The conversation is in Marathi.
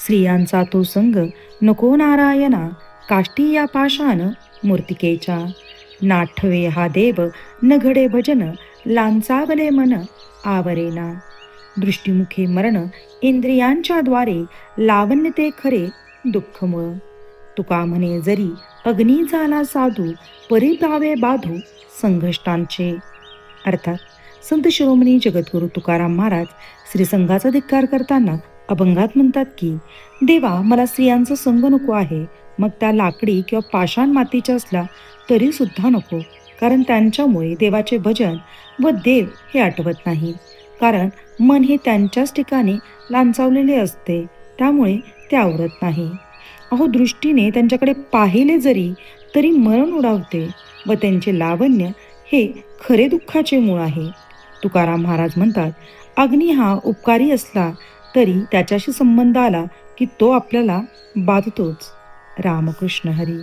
स्त्रियांचा तो संग नको नारायणा काष्टी या पाषाण मूर्तिकेच्या नाठवे हा देव न घडे भजन लांचावले मन आवरेना. दृष्टीमुखे मरण इंद्रियांच्या द्वारे लावण्य ते खरे दुःखमुळ. तुका म्हणे जरी अग्नी झाला साधू परिप्रावे बाधू संघष्टांचे. अर्थात संत शिरोमणी जगद्गुरु तुकाराम महाराज श्रीसंघाचा धिक्कार करताना अभंगात म्हणतात की देवा मला स्त्रियांचा संग नको आहे. मग त्या लाकडी किंवा पाषाण मातीच्या असला तरी सुद्धा नको. कारण त्यांच्यामुळे देवाचे भजन व देव हे आठवत नाही. कारण मन हे त्यांच्याच ठिकाणी लांचावलेले असते. त्यामुळे ते आवरत नाही. अहो दृष्टीने त्यांच्याकडे पाहिले जरी तरी मरण उडावते व त्यांचे लावण्य हे खरे दुःखाचे मूळ आहे. तुकाराम महाराज म्हणतात अग्नी हा उपकारी असला तरी त्याच्याशी संबंध आला की तो आपल्याला बाधतोच. रामकृष्ण हरी.